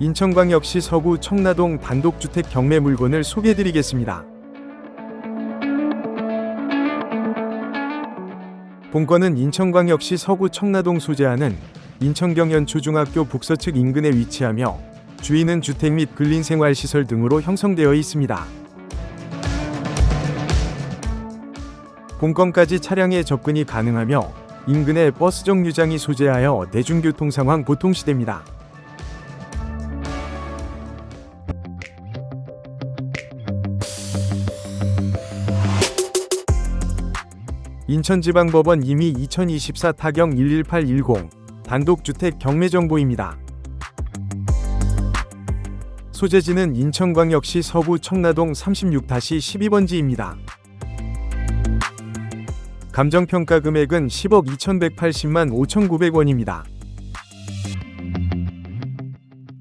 인천광역시 서구 청라동 단독주택 경매 물건을 소개해드리겠습니다. 본건은 인천광역시 서구 청라동 소재하는 인천경연초중학교 북서측 인근에 위치하며 주위는 주택 및 근린생활시설 등으로 형성되어 있습니다. 본건까지 차량의 접근이 가능하며 인근에 버스 정류장이 소재하여 대중교통 상황 보통시됩니다. 인천지방법원 이미 2024 타경 11810 단독주택 경매 정보입니다. 소재지는 인천광역시 서부 청라동 36-12번지입니다. 감정평가 금액은 10억 2180만 5,900원입니다.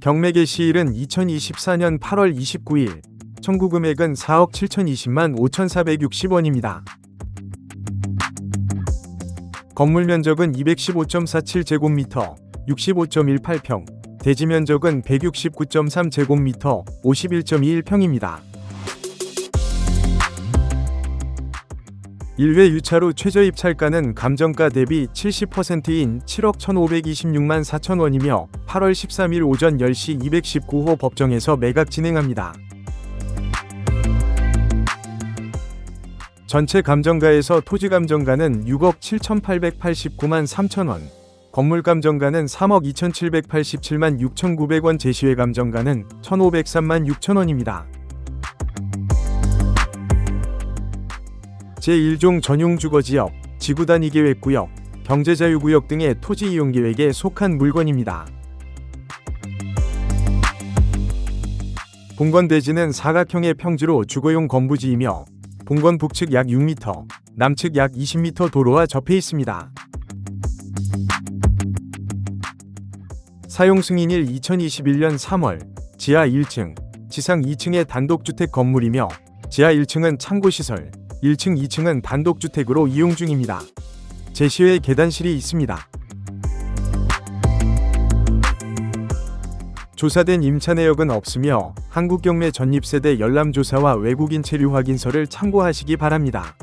경매 개시일은 2024년 8월 29일, 청구 금액은 4억 7,020만 5,460원입니다. 건물 면적은 215.47제곱미터, 65.18평, 대지 면적은 169.3제곱미터, 51.21평입니다. 1회 유차로 최저 입찰가는 감정가 대비 70%인 7억 1,526만 4천 원이며 8월 13일 오전 10시 219호 법정에서 매각 진행합니다. 전체 감정가에서 토지 감정가는 6억 7,889만 3천 원, 건물 감정가는 3억 2,787만 6,900원, 제시회 감정가는 1,503만 6천 원입니다. 제1종 전용 주거지역, 지구단위 계획구역, 경제자유구역 등의 토지 이용 계획에 속한 물건입니다. 본건 대지는 사각형의 평지로 주거용 건부지이며 본건 북측 약 6m, 남측 약 20m 도로와 접해 있습니다. 사용 승인일 2021년 3월, 지하 1층, 지상 2층의 단독주택 건물이며 지하 1층은 창고시설, 1층, 2층은 단독주택으로 이용 중입니다. 제시외 계단실이 있습니다. 조사된 임차 내역은 없으며 한국경매 전입세대 열람조사와 외국인 체류 확인서를 참고하시기 바랍니다.